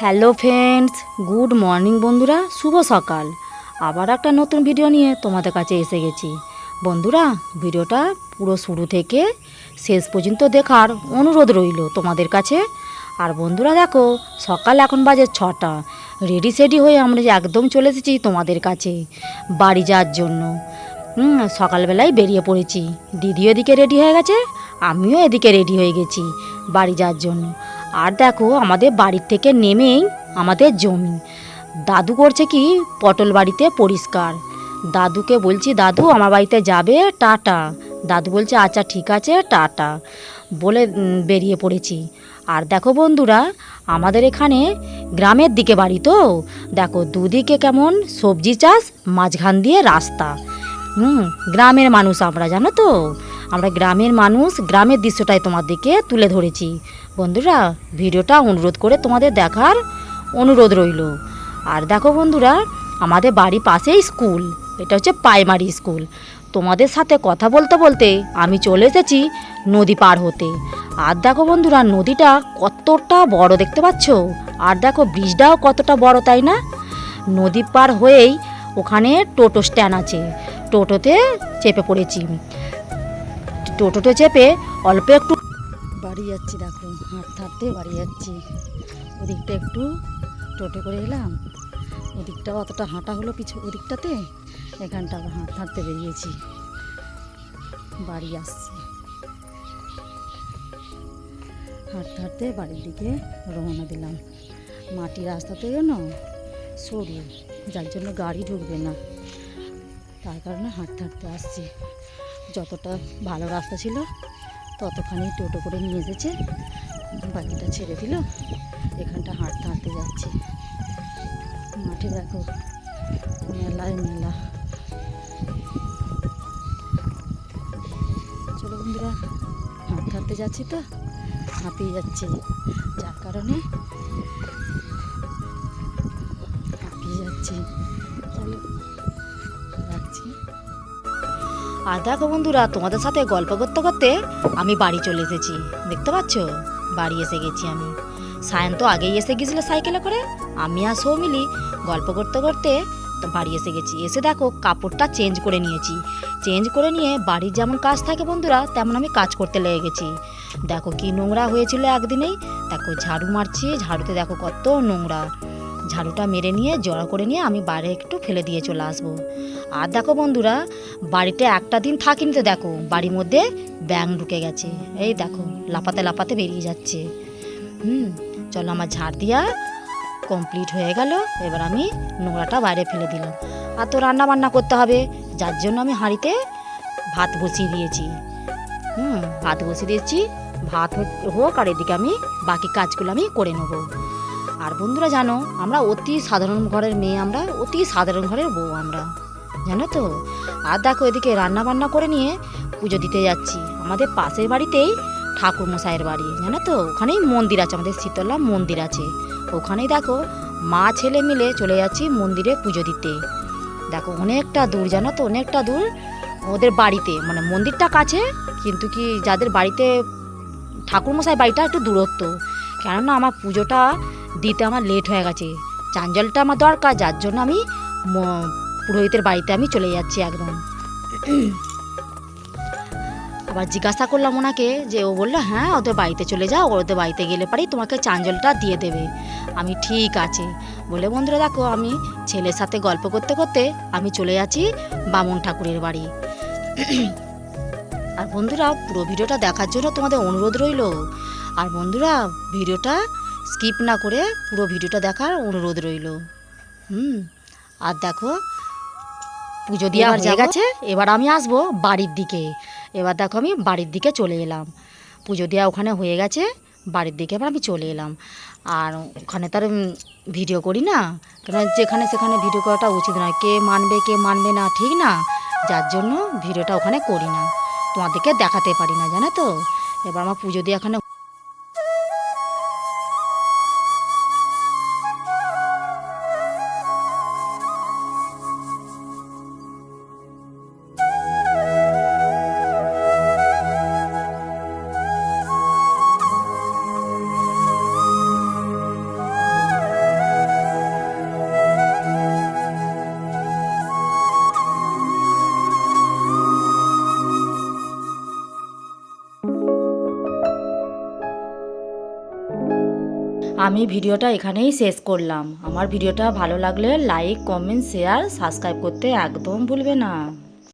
Hello friends, good morning বন্ধুরা, শুভ সকাল। আবার একটা নতুন ভিডিও নিয়ে তোমাদের কাছে এসে গেছি। বন্ধুরা, ভিডিওটা পুরো শুরু থেকে শেষ পর্যন্ত দেখার অনুরোধ রইল তোমাদের কাছে। আর বন্ধুরা দেখো, সকাল এখন বাজে ছটা। রেডি সেডি হয়ে আমরা যে একদম চলে এসেছি তোমাদের কাছে বাড়ি যাওয়ার জন্য। সকালবেলায় বেরিয়ে পড়েছি। দিদিও এদিকে রেডি হয়ে গেছে, আমিও এদিকে রেডি হয়ে গেছি বাড়ি যাওয়ার জন্য। আর দেখো, আমাদের বাড়ির থেকে নেমেই আমাদের জমি। দাদু করছে কি? পটল বাড়িতে পরিষ্কার। দাদুকে বলছি, দাদু, আমার বাড়িতে যাবে? টাটা। দাদু বলছে আচ্ছা ঠিক আছে, টাটা। বলে বেরিয়ে পড়েছি। আর দেখো বন্ধুরা, আমাদের এখানে গ্রামের দিকে বাড়ি তো। দেখো, দুদিকে কেমন সবজি চাষ, মাঝখান দিয়ে রাস্তা। হুম, গ্রামের মানুষ আমরা, জানো তো? আমরা গ্রামের মানুষ, গ্রামের দৃশ্যটাই তোমাদেরকে তুলে ধরেছি। বন্ধুরা, ভিডিওটা অনুরোধ করে তোমাদের দেখার অনুরোধ রইল। আর দেখো বন্ধুরা, আমাদের বাড়ি পাশেই স্কুল, এটা হচ্ছে প্রাইমারি স্কুল। তোমাদের সাথে কথা বলতে বলতে আমি চলে এসেছি নদী পার হতে। আর দেখো বন্ধুরা, নদীটা কতটা বড় দেখতে পাচ্ছ? আর দেখো, ব্রিজটাও কতটা বড়, তাই না? নদী পার হয়েই ওখানে টোটো স্ট্যান্ড আছে। টোটোতে চেপে পড়েছি। টোটোতে চেপে অল্প একটু বাড়ি যাচ্ছি, দেখো, হাঁটতে হাঁটতে বাড়ি যাচ্ছি। ওদিকটা একটু টোটো করে এলাম। ওদিকটা অতটা হাঁটা হলো পিছু, ওদিকটাতে এখানটা আবার হাঁটতে হাঁটতে বেরিয়েছি। বাড়ি আসছি। হাঁটতে হাঁটতে বাড়ির দিকে রওনা দিলাম। মাটি রাস্তাতে যেন সরু, যার জন্য গাড়ি ঢুকবে না। তার কারণে হাঁটতে হাঁটতে আসছি। যতটা ভালো রাস্তা ছিল, ততখানি টোটো করে নিয়ে এসেছে। বাকিটা ছেড়ে দিল। এখানটা হাঁটতে হাঁটতে যাচ্ছে। মাঠে দেখো মেলায় মেলা। চলো বন্ধুরা, হাঁটতে হাঁটতে যাচ্ছি তো, হাঁপিয়ে যাচ্ছে। যার কারণে হাঁপিয়ে যাচ্ছি। চলো। আর দেখো বন্ধুরা, তোমাদের সাথে গল্প করতে করতে আমি বাড়ি চলে এসেছি। দেখতে পাচ্ছ? বাড়ি এসে গেছি আমি। সায়ন তো আগেই এসে গেছিল সাইকেলে করে। আমি আর সৌ মিলি গল্প করতে করতে তো বাড়ি এসে গেছি। এসে দেখো, কাপড়টা চেঞ্জ করে নিয়েছি। চেঞ্জ করে নিয়ে বাড়ির যেমন কাজ থাকে বন্ধুরা, তেমন আমি কাজ করতে লেগে গেছি। দেখো কি নোংরা হয়েছিল একদিনেই। দেখো ঝাড়ু মারছি, ঝাড়ুতে দেখো কত নোংরা। ঝাড়ুটা মেরে নিয়ে, জড়ো করে নিয়ে আমি বাইরে একটু ফেলে দিয়ে চলে আসব। আর দেখো বন্ধুরা, বাড়িতে একটা দিন থাকিনি তো দেখো, বাড়ির মধ্যে ব্যাং ঢুকে গেছে। এই দেখো লাপাতে লাপাতে বেরিয়ে যাচ্ছে। হুম, চলো আমার ঝাড় দিয়া কমপ্লিট হয়ে গেল। এবার আমি নোংরাটা বাইরে ফেলে দিলাম। আর তো রান্না বান্না করতে হবে, যার জন্য আমি হাঁড়িতে ভাত বসিয়ে দিয়েছি। হুম, ভাত বসিয়ে দিয়েছি। ভাত হোক- হোক আর এদিকে আমি বাকি কাজগুলো আমি করে নেব। আর বন্ধুরা জানো, আমরা অতি সাধারণ ঘরের মেয়ে, আমরা অতি সাধারণ ঘরের বউ আমরা, জানো তো? আর দেখো এদিকে রান্না বান্না করে নিয়ে পুজো দিতে যাচ্ছি। আমাদের পাশের বাড়িতেই ঠাকুর মশাইয়ের বাড়ি, জানো তো? ওখানেই মন্দির আছে, আমাদের শীতলা মন্দির আছে। ওখানেই দেখো মা ছেলে মিলে চলে যাচ্ছি মন্দিরে পুজো দিতে। দেখো অনেকটা দূর, জানো তো? অনেকটা দূর ওদের বাড়িতে মানে মন্দিরটা কাছে, কিন্তু কি যাদের বাড়িতে ঠাকুরমশাই বাড়িটা একটু দূরত্ব। কেননা আমার পুজোটা দিতে আমার লেট হয়ে গেছে। চাঞ্জলটা আমার দরকার, যার জন্য আমি পুরোহিতের বাড়িতে আমি চলে যাচ্ছি একদম। আবার জিজ্ঞাসা করলাম ওনাকে যে, ও বলল হ্যাঁ ওদের বাড়িতে চলে যাও ওদের বাড়িতে গেলে পরেই তোমাকে চাঞ্জলটা দিয়ে দেবে। আমি ঠিক আছে। বলে, বন্ধুরা, দেখো, আমি ছেলের সাথে গল্প করতে করতে আমি চলে যাচ্ছি বামুন ঠাকুরের বাড়ি। আর বন্ধুরা, পুরো ভিডিওটা দেখার জন্য তোমাদের অনুরোধ রইল। আর বন্ধুরা, ভিডিওটা স্কিপ না করে পুরো ভিডিওটা দেখার অনুরোধ রইল। হুম আর দেখো পুজো দিয়ে হয়ে যাব? গেছে। এবার আমি আসব বাড়ির দিকে। এবার দেখো আমি বাড়ির দিকে চলে এলাম। পুজো দেওয়া ওখানে হয়ে গেছে বাড়ির দিকে এবার আমি চলে এলাম। আর ওখানে তার ভিডিও করি না? কেন যেখানে সেখানে ভিডিও করাটা উচিত নয়। কে মানবে কে মানবে না ঠিক না? যার জন্য ভিডিওটা ওখানে করি না। তোমাদেরকে দেখাতে পারি না জানো তো? এবার আমার পুজো দিয়ে এখানে আমি ভিডিওটা এখানেই শেষ করলাম। আমার ভিডিওটা ভালো লাগলে লাইক কমেন্ট শেয়ার সাবস্ক্রাইব করতে একদম ভুলবে না।